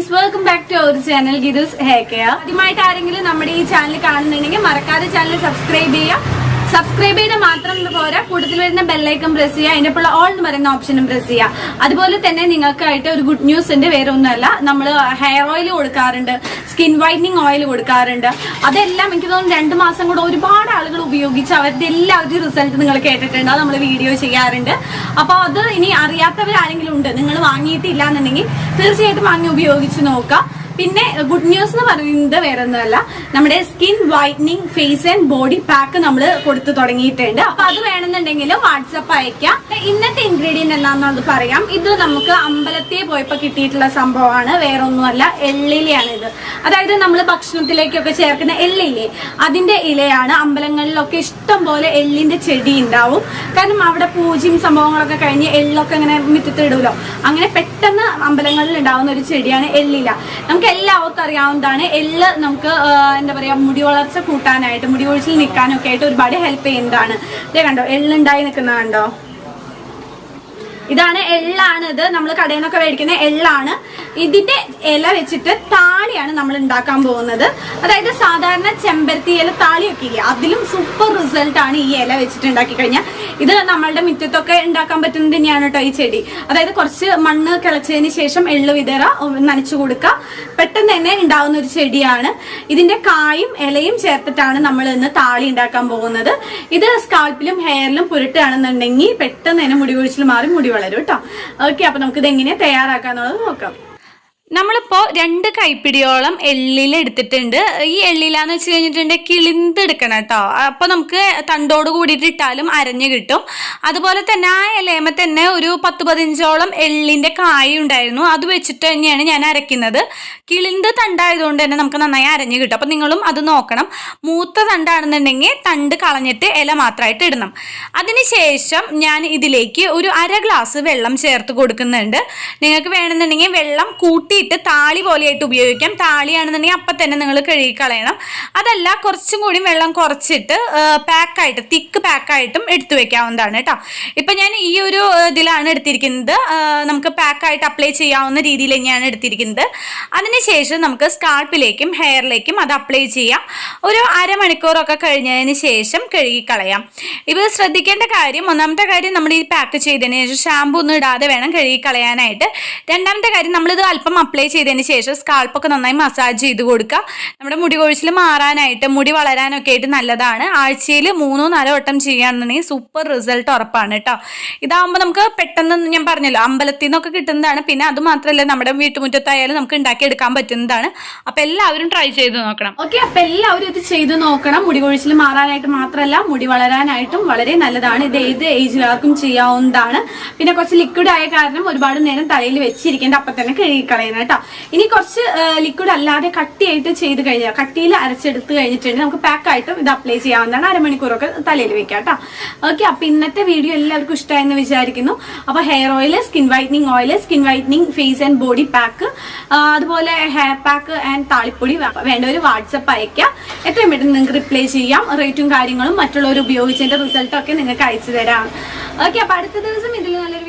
Guys welcome back to our channel ഗിരുസ് ഹേക്കയ. ആദ്യമായിട്ട് ആരെങ്കിലും നമ്മുടെ ഈ ചാനൽ കാണുന്നുണ്ടെങ്കിൽ മറക്കാതെ ചാനൽ സബ്സ്ക്രൈബ് ചെയ്യുക. സബ്സ്ക്രൈബ് ചെയ്ത് മാത്രം പോരാ. കൂടുതൽ വരുന്ന ബെല്ലൈക്കൺ പ്രസ് ചെയ്യുക. അതിന്റെ ഇപ്പോൾ ഓൾ എന്ന് പറയുന്ന ഓപ്ഷനും പ്രസ് ചെയ്യുക. അതുപോലെ തന്നെ നിങ്ങൾക്കായിട്ട് ഒരു ഗുഡ് ന്യൂസ് ഉണ്ട്. വേറെ ഒന്നുമല്ല. നമ്മൾ ഹെയർ ഓയിൽ കൊടുക്കാറുണ്ട്. സ്കിൻ വൈറ്റനിങ് ഓയിൽ കൊടുക്കാറുണ്ട്. അതെല്ലാം എനിക്ക് തോന്നുന്നു രണ്ട് മാസം കൂടെ ഒരുപാട് ആളുകൾ ഉപയോഗിച്ച് അവരുടെ എല്ലാവരുടെയും റിസൾട്ട് നിങ്ങൾ കേട്ടിട്ടുണ്ട്. നമ്മൾ വീഡിയോ ചെയ്യാറുണ്ട്. അപ്പോൾ അത് ഇനി അറിയാത്തവരാരെങ്കിലും ഉണ്ട്. നിങ്ങൾ വാങ്ങിയിട്ടില്ല എന്നുണ്ടെങ്കിൽ തീർച്ചയായിട്ടും വാങ്ങി ഉപയോഗിച്ച് നോക്കാം. പിന്നെ ഗുഡ് ന്യൂസ് എന്ന് പറയുന്നത് വേറെ ഒന്നുമല്ല നമ്മുടെ skin whitening face and body pack നമ്മൾ കൊടുത്തു തുടങ്ങിയിട്ടുണ്ട്. അപ്പൊ അത് വേണമെന്നുണ്ടെങ്കിൽ വാട്സപ്പ് അയക്കാം. ഇന്നത്തെ ഇൻഗ്രീഡിയന്റ് എന്താണെന്ന് പറയാം. ഇത് നമുക്ക് അമ്പലത്തിൽ പോയപ്പോ കിട്ടിയിട്ടുള്ള സംഭവമാണ്. വേറെ ഒന്നുമല്ല എള്ളിലയാണ് ഇത്. അതായത് നമ്മൾ ഭക്ഷണത്തിലേക്കൊക്കെ ചേർക്കുന്ന എള്ളില്ലേ? അതിന്റെ ഇലയാണ് അമ്പലങ്ങളിലൊക്കെ ഇഷ്ടം പോലെ എള്ളിന്റെ ചെടി ഉണ്ടാവും. കാരണം അവിടെ പൂജയും സംഭവങ്ങളൊക്കെ കഴിഞ്ഞ് എള്ളൊക്കെ ഇങ്ങനെ മിറ്റത്തിടൂലോ അങ്ങനെ പെട്ടെന്ന് അമ്പലങ്ങളിൽ ഉണ്ടാവുന്ന ഒരു ചെടിയാണ് എള്ളില. നമുക്ക് എല്ലാവർക്കും അറിയാവുന്നതാണ്. എല്ല് നമുക്ക് എന്താ പറയാ മുടി വളർച്ച കൂട്ടാനായിട്ട് മുടി ഒഴിച്ചിൽ നിൽക്കാനൊക്കെ ആയിട്ട് ഒരുപാട് ഹെൽപ്പ് ചെയ്യുന്നതാണ്. ഇതേ കണ്ടോ എള്ളുണ്ടായി നിൽക്കുന്നത് കണ്ടോ? ഇതാണ് എള്ളാണ് ഇത്. നമ്മൾ കടയിൽ നിന്നൊക്കെ മേടിക്കുന്ന എള്ളാണ്. ഇതിന്റെ ഇല വെച്ചിട്ട് താളിയാണ് നമ്മൾ ഉണ്ടാക്കാൻ പോകുന്നത്. അതായത് സാധാരണ ചെമ്പരത്തി ഇല താളിയൊക്കെ ഇല്ലേ? അതിലും സൂപ്പർ റിസൾട്ട് ആണ് ഈ ഇല വെച്ചിട്ട് ഉണ്ടാക്കി കഴിഞ്ഞാൽ ഇത് നമ്മളുടെ മുറ്റത്തൊക്കെ ഉണ്ടാക്കാൻ പറ്റുന്നത് തന്നെയാണ് കേട്ടോ ഈ ചെടി. അതായത് കുറച്ച് മണ്ണ് കിളച്ചതിന് ശേഷം എള്ളു വിതറ നനച്ചു കൊടുക്കുക പെട്ടെന്ന് തന്നെ ഉണ്ടാവുന്ന ഒരു ചെടിയാണ്. ഇതിന്റെ കായും ഇലയും ചേർത്തിട്ടാണ് നമ്മൾ ഇന്ന് താളി ഉണ്ടാക്കാൻ പോകുന്നത്. ഇത് സ്കാൾപ്പിലും ഹെയറിലും പുരട്ടുകയാണെന്നുണ്ടെങ്കിൽ പെട്ടെന്ന് തന്നെ മുടി കൊഴിച്ചിൽ മാറി മുടി വളരും കേട്ടോ ഓക്കെ നമുക്ക് ഇത് എങ്ങനെ തയ്യാറാക്കാന്നുള്ളത് നോക്കാം. നമ്മളിപ്പോ രണ്ട് കൈപ്പിടിയോളം എള്ളിൽ എടുത്തിട്ടുണ്ട്. ഈ എള്ളിലാന്ന് വെച്ച് കഴിഞ്ഞിട്ടുണ്ടെങ്കിൽ കിളിന്തെടുക്കണം കേട്ടോ. അപ്പോൾ നമുക്ക് തണ്ടോട് കൂടിയിട്ട് ഇട്ടാലും അരഞ്ഞു കിട്ടും. അതുപോലെ തന്നെ ആ ഇലയമ തന്നെ ഒരു പത്ത് പതിനഞ്ചോളം എള്ളിന്റെ കായ ഉണ്ടായിരുന്നു. അത് വെച്ചിട്ട് തന്നെയാണ് ഞാൻ അരയ്ക്കുന്നത്. കിളിന്ത് തണ്ടായതുകൊണ്ട് തന്നെ നമുക്ക് നന്നായി അരഞ്ഞു കിട്ടും. അപ്പോൾ നിങ്ങളും അത് നോക്കണം. മൂത്ത തണ്ടാണെന്നുണ്ടെങ്കിൽ തണ്ട് കളഞ്ഞിട്ട് ഇല മാത്രമായിട്ട് ഇടണം. അതിനുശേഷം ഞാൻ ഇതിലേക്ക് ഒരു അര ഗ്ലാസ് വെള്ളം ചേർത്ത് കൊടുക്കുന്നുണ്ട്. നിങ്ങൾക്ക് വേണമെന്നുണ്ടെങ്കിൽ വെള്ളം കൂട്ടിയിട്ട് താളി പോലെയായിട്ട് ഉപയോഗിക്കാം. താളിയാണെന്നുണ്ടെങ്കിൽ അപ്പം തന്നെ നിങ്ങൾ കഴുകി കളയണം അതല്ല കുറച്ചും കൂടി വെള്ളം കുറച്ചിട്ട് പാക്കായിട്ട് തിക്ക് പാക്കായിട്ടും എടുത്തു വെക്കാവുന്നതാണ് കേട്ടോ. ഇപ്പം ഞാൻ ഈ ഒരു ഇതിലാണ് എടുത്തിരിക്കുന്നത്. നമുക്ക് പാക്കായിട്ട് അപ്ലൈ ചെയ്യാവുന്ന രീതിയിൽ തന്നെയാണ് എടുത്തിരിക്കുന്നത്. അതിനുശേഷം നമുക്ക് സ്കാൾപ്പിലേക്കും ഹെയറിലേക്കും അത് അപ്ലൈ ചെയ്യാം. ഒരു അരമണിക്കൂറൊക്കെ കഴിഞ്ഞതിന് ശേഷം കഴുകി കളയാം ഇവ ശ്രദ്ധിക്കേണ്ട കാര്യം ഒന്നാമത്തെ കാര്യം നമ്മൾ ഈ പാക്ക് ചെയ്തതിന് ശേഷം ഷാമ്പു ഒന്നും ഇടാതെ വേണം കഴുകി കളയാനായിട്ട് രണ്ടാമത്തെ കാര്യം നമ്മളിത് അല്പം അപ്ലൈ ചെയ്തതിന് ശേഷം സ്കാൾപ്പൊക്കെ നന്നായി മസാജ് ചെയ്ത് കൊടുക്കുക നമ്മുടെ മുടി കൊഴിച്ചിൽ മാറാനായിട്ട് മുടി വളരാനൊക്കെ ആയിട്ട് നല്ലതാണ്. ആഴ്ചയിൽ മൂന്നോ നാലോ വട്ടം ചെയ്യുകയാണെന്നുണ്ടെങ്കിൽ സൂപ്പർ റിസൾട്ട് ഉറപ്പാണ് കേട്ടോ ഇതാകുമ്പോൾ നമുക്ക് പെട്ടെന്ന് ഞാൻ പറഞ്ഞല്ലോ അമ്പലത്തിൽ നിന്നൊക്കെ കിട്ടുന്നതാണ്. പിന്നെ അത് മാത്രമല്ല നമ്മുടെ വീട്ടുമുറ്റത്തായാലും നമുക്ക് ഉണ്ടാക്കിയെടുക്കാൻ പറ്റുന്നതാണ്. അപ്പം എല്ലാവരും ട്രൈ ചെയ്ത് നോക്കണം. ഓക്കെ അപ്പം എല്ലാവരും ഇത് ചെയ്ത് നോക്കണം. മുടി കൊഴിച്ചിൽ മാറാനായിട്ട് മാത്രമല്ല മുടി വളരാനായിട്ടും വളരെ നല്ലതാണ്. ഇത് ഏത് ഏജിലാർക്കും ചെയ്യാവുന്നതാണ്. പിന്നെ കുറച്ച് ലിക്വിഡ് ആയ കാരണം ഒരുപാട് നേരം തലയിൽ വെച്ചിരിക്കേണ്ട അപ്പം തന്നെ കഴുകി കളയണം കേട്ടോ. ഇനി കുറച്ച് ലിക്വിഡ് അല്ലാതെ കട്ടിയായിട്ട് ചെയ്ത് കഴിഞ്ഞാൽ കട്ടിയിൽ അരച്ചെടുത്ത് കഴിഞ്ഞിട്ടുണ്ടെങ്കിൽ നമുക്ക് പാക്ക് ആയിട്ടും ഇത് അപ്ലൈ ചെയ്യാവുന്നതാണ്. അരമണിക്കൂറൊക്കെ തലയിൽ വെക്കാം കേട്ടോ. ഓക്കെ അപ്പൊ ഇന്നത്തെ വീഡിയോ എല്ലാവർക്കും ഇഷ്ടമായെന്ന് വിചാരിക്കുന്നു. അപ്പൊ hair oil skin whitening oil skin whitening face and body pack അതുപോലെ ഹെയർ പാക്ക് ആൻഡ് താളിപ്പൊടി വേണ്ട വേണ്ടവർ വാട്സപ്പ് അയക്കാം എത്രയും പെട്ടെന്ന് നിങ്ങൾക്ക് റിപ്ലൈ ചെയ്യാം. റേറ്റും കാര്യങ്ങളും മറ്റുള്ളവർ ഉപയോഗിച്ചതിന്റെ റിസൾട്ടൊക്കെ നിങ്ങൾക്ക് അയച്ചു തരാം. ഓക്കെ അപ്പൊ അടുത്ത ദിവസം ഇതിൽ നല്ലൊരു